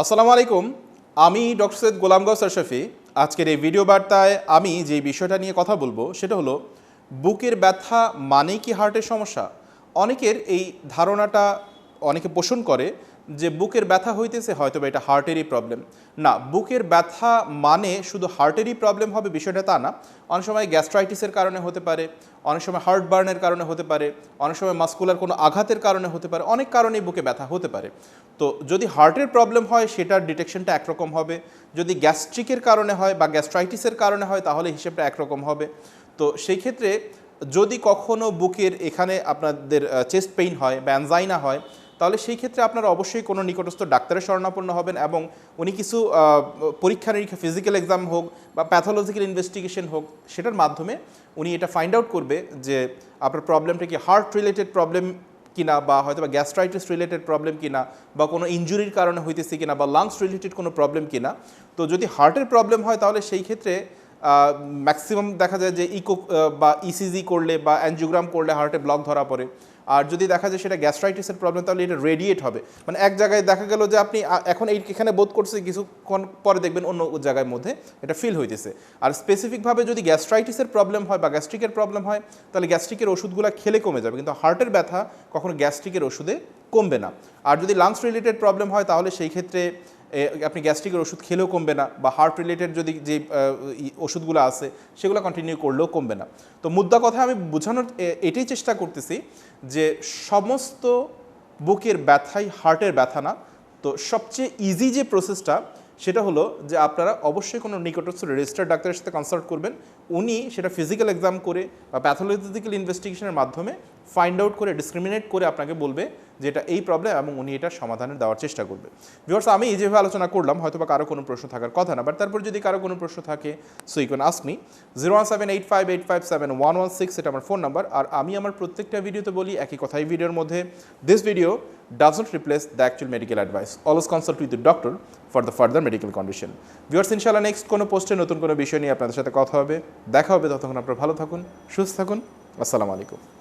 আসসালামু আলাইকুম, আমি ডক্টর সৈয়দ গোলাম গৌস শফি। আজকের এই ভিডিও বার্তায় আমি যে বিষয়টা নিয়ে কথা বলব সেটা হলো, বুকের ব্যথা মানে কি হার্টের সমস্যা? অনেকের এই ধারণাটা অনেকে পোষণ করে যে বুকের ব্যথা হইতেছে হয়তো এটা হার্টেরই প্রবলেম না, বুকের ব্যথা মানে শুধু হার্টেরই প্রবলেম হবে বিষয়টা তা না। অনেক সময় গ্যাস্ট্রাইটিসের কারণে হতে পারে, অনেক সময় হার্ট বার্নের কারণে হতে পারে, অনেক সময় মাস্কুলার কোনো আঘাতের কারণে হতে পারে, অনেক কারণেই বুকে ব্যথা হতে পারে। তো যদি হার্টের প্রবলেম হয়, সেটার ডিটেকশনটা একরকম হবে। যদি গ্যাস্ট্রিকের কারণে হয় বা গ্যাস্ট্রাইটিসের কারণে হয়, তাহলে হিসেবটা একরকম হবে। তো সেই ক্ষেত্রে যদি কখনো বুকের এখানে আপনাদের চেস্ট পেইন হয় বা হয় তাহলে সেই ক্ষেত্রে আপনারা অবশ্যই কোনো নিকটস্থ ডাক্তারের শরণাপন্ন হবেন এবং উনি কিছু পরীক্ষা নিরীক্ষা ফিজিক্যাল এক্সাম হোক বা প্যাথোলজিক্যাল ইনভেস্টিগেশন হোক, সেটার মাধ্যমে উনি এটা ফাইন্ড আউট করবে যে আপনার প্রবলেমটা কি হার্ট রিলেটেড প্রবলেম কিনা বা হয়তো বা গ্যাস্ট্রাইটিস রিলেটেড প্রবলেম কিনা বা কোনো ইঞ্জুরির কারণে হইতেছে কিনা বা লাংস রিলেটেড কোনো প্রবলেম কিনা। তো যদি হার্টের প্রবলেম হয় তাহলে সেই ক্ষেত্রে ম্যাক্সিমাম দেখা যায় যে ইকো বা ইসিজি করলে বা অ্যানজিওগ্রাম করলে হার্টে ব্লক ধরা পড়ে। আর যদি দেখা যায় সেটা গ্যাস্ট্রাইটিসের প্রবলেম তাহলে এটা রেডিয়েট হবে। মানে এক জায়গায় দেখা গেল যে আপনি এখন এই এখানে বোধ করছে কিছুক্ষণ পরে দেখবেন অন্য জায়গার মধ্যে এটা ফিল হইতেছে। আর স্পেসিফিকভাবে যদি গ্যাস্ট্রাইটিসের প্রবলেম হয় বা গ্যাস্ট্রিকের প্রবলেম হয়, তাহলে গ্যাস্ট্রিকের ওষুধগুলো খেলে কমে যাবে। কিন্তু হার্টের ব্যথা কখনো গ্যাস্ট্রিকের ওষুধে কমবে না। আর যদি লাংস রিলেটেড প্রবলেম হয়, তাহলে সেই ক্ষেত্রে আপনি গ্যাস্ট্রিকের ওষুধ খেলেও কমবে না বা হার্ট রিলেটেড যদি যে ওষুধগুলো আছে, সেগুলো কন্টিনিউ করলেও কমবে না। তো মুদ্রা কথা আমি বোঝানোর এটাই চেষ্টা করতেছি যে সমস্ত বুকের ব্যথাই হার্টের ব্যথা না। তো সবচেয়ে ইজি যে প্রসেসটা সেটা হলো যে আপনারা অবশ্যই কোনো নিকটস্থ রেজিস্টার ডাক্তারের সাথে কনসাল্ট করবেন। উনি সেটা ফিজিক্যাল এক্সাম করে বা প্যাথোলজিক্যাল ইনভেস্টিগেশনের মাধ্যমে ফাইন্ড আউট করে ডিসক্রিমিনেট করে আপনাকে বলবে যে এটা এই প্রবলেম এবং উনি এটা সমাধানের দেওয়ার চেষ্টা করবে। ভিউয়ার্স আমি এই যেভাবে আলোচনা করলাম হয়তো বা কারও কোনো প্রশ্ন থাকার কথা না বাট তারপর যদি কারও কোনো প্রশ্ন থাকে so you can zero one seven eight five eight five seven one one six এটা আমার ফোন নাম্বার আর আমি আমার প্রত্যেকটা ভিডিওতে বলি, একই কথা এই ভিডিওর মধ্যে this video doesn't replace the actual medical advice always consult with the doctor for the further medical condition viewers ইনশাল্লাহ নেক্সট কোনো পোস্টে নতুন কোনো বিষয় নিয়ে আপনাদের সাথে কথা হবে, দেখা হবে, ততক্ষণ আপনারা ভালো থাকুন, সুস্থ থাকুন, আসসালামু আলাইকুম।